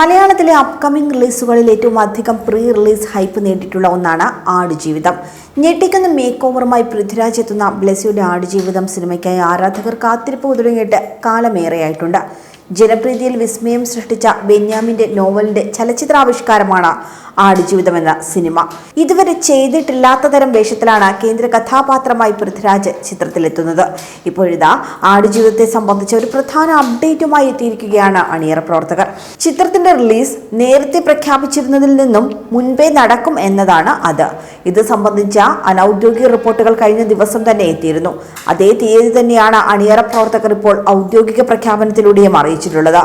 മലയാളത്തിലെ അപ്കമിംഗ് റിലീസുകളിൽ ഏറ്റവും അധികം പ്രീ റിലീസ് ഹൈപ്പ് നേടിയിട്ടുള്ള ഒന്നാണ് ആടുജീവിതം. ഞെട്ടിക്കുന്ന മേക്ക് ഓവറുമായി പൃഥ്വിരാജ് എത്തുന്ന ബ്ലെസിയുടെ ആടുജീവിതം സിനിമയ്ക്കായി ആരാധകർ കാത്തിരിപ്പ് തുടങ്ങിയിട്ട് കാലമേറെയായിട്ടുണ്ട്. ജനപ്രീതിയിൽ വിസ്മയം സൃഷ്ടിച്ച ബെന്യാമിന്റെ നോവലിന്റെ ചലച്ചിത്രാവിഷ്കാരമാണ് ആടുജീവിതം എന്ന സിനിമ. ഇതുവരെ ചെയ്തിട്ടില്ലാത്ത തരം വേഷത്തിലാണ് കേന്ദ്ര കഥാപാത്രമായി പൃഥ്വിരാജ് ചിത്രത്തിലെത്തുന്നത്. ഇപ്പോഴിതാ ആടുജീവിതത്തെ സംബന്ധിച്ച ഒരു പ്രധാന അപ്ഡേറ്റുമായി എത്തിയിരിക്കുകയാണ് അണിയറ പ്രവർത്തകർ. ചിത്രത്തിന്റെ റിലീസ് നേരത്തെ പ്രഖ്യാപിച്ചിരുന്നതിൽ നിന്നും മുൻപേ നടക്കും എന്നതാണ് അത്. ഇത് സംബന്ധിച്ച അനൌദ്യോഗിക റിപ്പോർട്ടുകൾ കഴിഞ്ഞ ദിവസം തന്നെ എത്തിയിരുന്നു. അതേ തീയതി തന്നെയാണ് അണിയറ പ്രവർത്തകർ ഇപ്പോൾ ഔദ്യോഗിക പ്രഖ്യാപനത്തിലൂടെയും അറിയിച്ചിട്ടുള്ളത്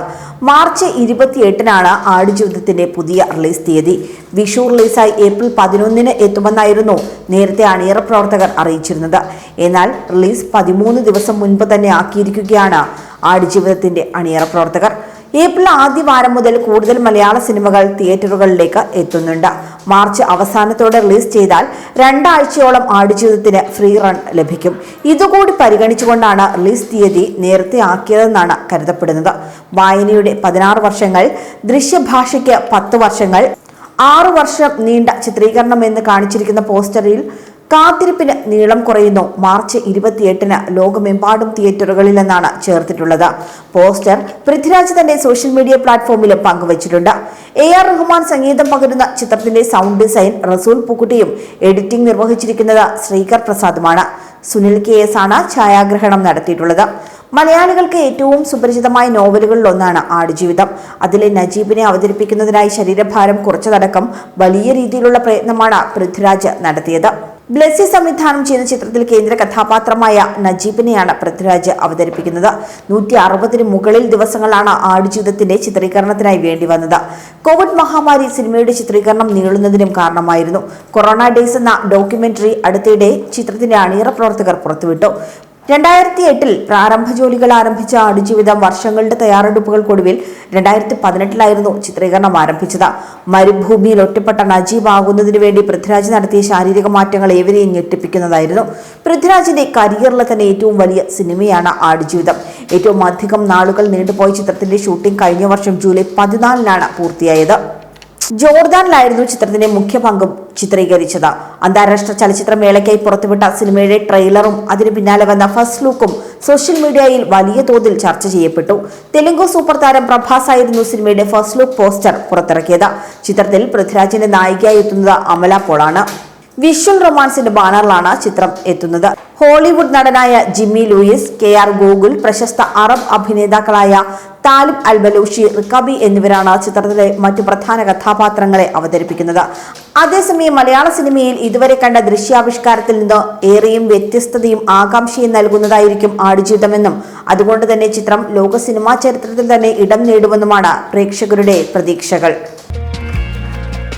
മാർച്ച് ഇരുപത്തിയെട്ടിനാണ് ആടുജീവിതത്തിന്റെ പുതിയ റിലീസ് തീയതി. വിഷു റിലീസായി ഏപ്രിൽ പതിനൊന്നിന് എത്തുമെന്നായിരുന്നു നേരത്തെ അണിയറ പ്രവർത്തകർ അറിയിച്ചിരുന്നത്. എന്നാൽ റിലീസ് പതിമൂന്ന് ദിവസം മുൻപ് തന്നെ ആക്കിയിരിക്കുകയാണ് ആടുജീവിതത്തിന്റെ അണിയറ പ്രവർത്തകർ. ഏപ്രിൽ ആദ്യ വാരം മുതൽ കൂടുതൽ മലയാള സിനിമകൾ തിയേറ്ററുകളിലേക്ക് എത്തുന്നുണ്ട്. മാർച്ച് അവസാനത്തോടെ റിലീസ് ചെയ്താൽ രണ്ടാഴ്ചയോളം ആടുജീവിതത്തിന് ഫ്രീ റൺ ലഭിക്കും. ഇതുകൂടി പരിഗണിച്ചുകൊണ്ടാണ് റിലീസ് തീയതി നേരത്തെ ആക്കിയതെന്നാണ് കരുതപ്പെടുന്നത്. വായനയുടെ പതിനാറ് വർഷങ്ങൾ ദൃശ്യഭാഷയ്ക്ക് പത്ത് വർഷങ്ങൾ ആറു വർഷം നീണ്ട ചിത്രീകരണം എന്ന് കാണിച്ചിരിക്കുന്ന പോസ്റ്ററിൽ കാത്തിരിപ്പിന് നീളം കുറയുന്നു. മാർച്ച് ഇരുപത്തിയെട്ടിന് ലോകമെമ്പാടും തിയേറ്ററുകളിൽ നിന്നാണ് ചേർത്തിട്ടുള്ളത്. പോസ്റ്റർ പൃഥ്വിരാജ് തന്റെ സോഷ്യൽ മീഡിയ പ്ലാറ്റ്ഫോമിലും പങ്കുവച്ചിട്ടുണ്ട്. എ ആർ റഹ്മാൻ സംഗീതം പകരുന്ന ചിത്രത്തിന്റെ സൗണ്ട് ഡിസൈൻ റസൂൽ പുക്കുട്ടിയും എഡിറ്റിംഗ് നിർവഹിച്ചിരിക്കുന്നത് ശ്രീകർ പ്രസാദുമാണ്. സുനിൽ കെ എസ് ആണ് ഛായാഗ്രഹണം നടത്തിയിട്ടുള്ളത്. മലയാളികൾക്ക് ഏറ്റവും സുപരിചിതമായ നോവലുകളിൽ ഒന്നാണ് ആടുജീവിതം. അതിലെ നജീബിനെ അവതരിപ്പിക്കുന്നതിനായി ശരീരഭാരം കുറച്ചതടക്കം വലിയ രീതിയിലുള്ള പ്രയത്നമാണ് പൃഥ്വിരാജ് നടത്തിയത്. ബ്ലെസ്സി സംവിധാനം ചെയ്യുന്ന ചിത്രത്തിൽ കേന്ദ്ര കഥാപാത്രമായ നജീബിനെയാണ് പൃഥ്വിരാജ് അവതരിപ്പിക്കുന്നത്. നൂറ്റി അറുപതിന് മുകളിൽ ദിവസങ്ങളാണ് ആടുജീവിതത്തിന്റെ ചിത്രീകരണത്തിനായി വേണ്ടി വന്നത്. കോവിഡ് മഹാമാരി സിനിമയുടെ ചിത്രീകരണം നീളുന്നതിനും കാരണമായിരുന്നു. കൊറോണ ഡേയ്സ് എന്ന ഡോക്യുമെന്ററി അടുത്തിടെ ചിത്രത്തിന്റെ അണിയറ പ്രവർത്തകർ പുറത്തുവിട്ടു. രണ്ടായിരത്തി എട്ടിൽ പ്രാരംഭ ജോലികൾ ആരംഭിച്ച ആടുജീവിതം വർഷങ്ങളുടെ തയ്യാറെടുപ്പുകൾക്കൊടുവിൽ രണ്ടായിരത്തി പതിനെട്ടിലായിരുന്നു ചിത്രീകരണം ആരംഭിച്ചത്. മരുഭൂമിയിൽ ഒറ്റപ്പെട്ട നജീബ് ആകുന്നതിനു വേണ്ടി പൃഥ്വിരാജ് നടത്തിയ ശാരീരിക മാറ്റങ്ങൾ ഏവരെയും ഞെട്ടിപ്പിക്കുന്നതായിരുന്നു. പൃഥ്വിരാജിന്റെ കരിയറിലെ തന്നെ ഏറ്റവും വലിയ സിനിമയാണ് ആടുജീവിതം ഏറ്റവും അധികം നാളുകൾ നീണ്ടുപോയ ചിത്രത്തിന്റെ ഷൂട്ടിംഗ് കഴിഞ്ഞ വർഷം ജൂലൈ പതിനാലിനാണ് പൂർത്തിയായത്. ജോർദാനിലായിരുന്നു ചിത്രത്തിന്റെ മുഖ്യ പങ്കും ചിത്രീകരിച്ചത്. അന്താരാഷ്ട്ര ചലച്ചിത്രമേളയ്ക്കായി പുറത്തുവിട്ട സിനിമയുടെ ട്രെയിലറും അതിനു പിന്നാലെ വന്ന ഫസ്റ്റ് ലുക്കും സോഷ്യൽ മീഡിയയിൽ വലിയ തോതിൽ ചർച്ച ചെയ്യപ്പെട്ടു. തെലുങ്കു സൂപ്പർ താരം പ്രഭാസ് ആയിരുന്നു സിനിമയുടെ ഫസ്റ്റ് ലുക്ക് പോസ്റ്റർ പുറത്തിറക്കിയത്. ചിത്രത്തിൽ പൃഥ്വിരാജിന്റെ നായികയായി എത്തുന്നത് അമല പോളാണ്. വിഷ്വൽ റൊമാൻസിന്റെ ബാനറിലാണ് ചിത്രം എത്തുന്നത്. Hollywood നടനായ Jimmy Louis K R Gokul പ്രശസ്ത അറബ് അഭിനേതാക്കളായ താലിബ് അൽബലൂഷി റിക്കബി എന്നിവരാണ് ചിത്രത്തിലെ മറ്റു പ്രധാന കഥാപാത്രങ്ങളെ അവതരിപ്പിക്കുന്നത്. അതേസമയം മലയാള സിനിമയിൽ ഇതുവരെ കണ്ട ദൃശ്യാവിഷ്കാരത്തിൽ നിന്ന് ഏറെയും വ്യത്യസ്തതയും ആകാംക്ഷയും നൽകുന്നതായിരിക്കും ആടുജീവിതമെന്നും അതുകൊണ്ട് തന്നെ ചിത്രം ലോക സിനിമാ ചരിത്രത്തിൽ തന്നെ ഇടം നേടുമെന്നുമാണ് പ്രേക്ഷകരുടെ പ്രതീക്ഷകൾ.